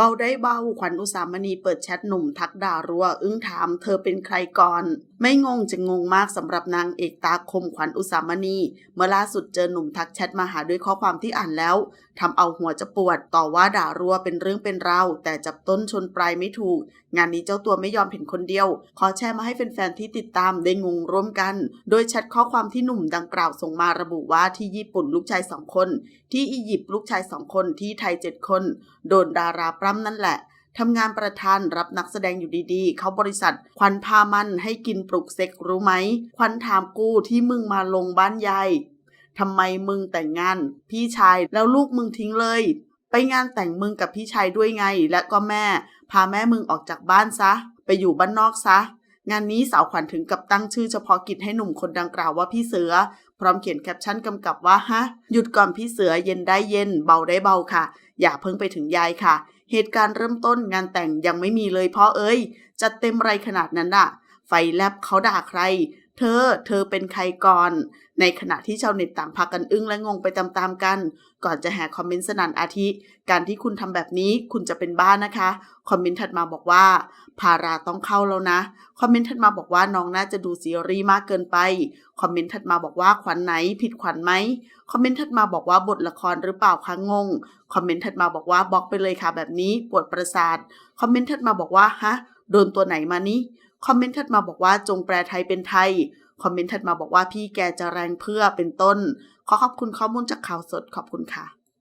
เบาได้เบาขวัญอุสามณีเปิดแชทหนุ่มทักด่ารัว อึ้งถามเธอเป็นใครก่อน ไม่งงจะงงมากสำหรับนางเอกตาคมขวัญอุสามณี เมื่อล่าสุดเจอหนุ่มทักแชทมาหาด้วยข้อความที่อ่านแล้วทำเอาหัวจะปวดต่อว่าด่ารัวเป็นเรื่องเป็นราวแต่จับต้นชนปลายไม่ถูก งานนี้เจ้าตัวไม่ยอมเห็นคนเดียว ขอแชร์มาให้แฟนๆที่ติดตามได้งงร่วมกัน โดยแชทข้อความที่หนุ่มดังกล่าวส่งมาระบุว่าที่ญี่ปุ่นลูกชายสองคน ที่อียิปต์ลูกชายสองคนที่ไทยเจ็ดคน โดนดาราปล้ำนั่นแหละทำงานประธานรับนักแสดงอยู่ดีๆ เขาบริษัทควันพามันให้กินปลุกเซ็กรู้ไหม ควันถามกูที่มึงมาลงบ้านยายทำไมมึงแต่งงาน พี่ชายแล้วลูกมึงทิ้งเลย ไปงานแต่งมึงกับพี่ชายด้วยไง และก็แม่ พาแม่มึงออกจากบ้านซะ ไปอยู่บ้านนอกซะ งานนี้สาวขวัญถึงกับตั้งชื่อเฉพาะกิจให้หนุ่มคนดังกล่าวว่าพี่เสือ พร้อมเขียนแคปชั่นกำกับว่าฮะหยุดก่อนพี่เสือเย็นได้เย็น เบาได้เบาค่ะ อย่าเพิ่งไปถึงยายค่ะ เหตุการณ์เริ่มต้นงานแต่งยังไม่มีเลยพ่อเอ้ยจัดเต็มไรขนาดนั้นอะ ไฟแลบเขาด่าใคร เธอ เธอเป็นใครก่อน ในขณะที่ชาวเน็ตต่างพากันอึ้งและงงไปตามๆกัน ก่อนจะแห่คอมเมนต์สนั่นอาทิ การที่คุณทำแบบนี้คุณจะเป็นบ้านนะคะ คอมเมนต์ถัดมาบอกว่าภาราต้องเข้าแล้วนะ คอมเมนต์ถัดมาบอกว่าน้องน่าจะดูซีรีส์มากเกินไป คอมเมนต์ถัดมาบอกว่าขวัญไหนผิดขวัญไหม คอมเมนต์ถัดมาบอกว่าบทละครหรือเปล่าคะงง คอมเมนต์ถัดมาบอกว่าบล็อกไปเลยค่ะแบบนี้ปวดประสาท คอมเมนต์ถัดมาบอกว่าฮะโดนตัวไหนมานี่ คอมเมนต์ถัดมาบอกว่าจงแปลไทยเป็นไทย คอมเมนต์ถัดมาบอกว่าพี่แกจะแรงเพื่อเป็นต้น ขอขอบคุณข้อมูลจากข่าวสดขอบคุณค่ะ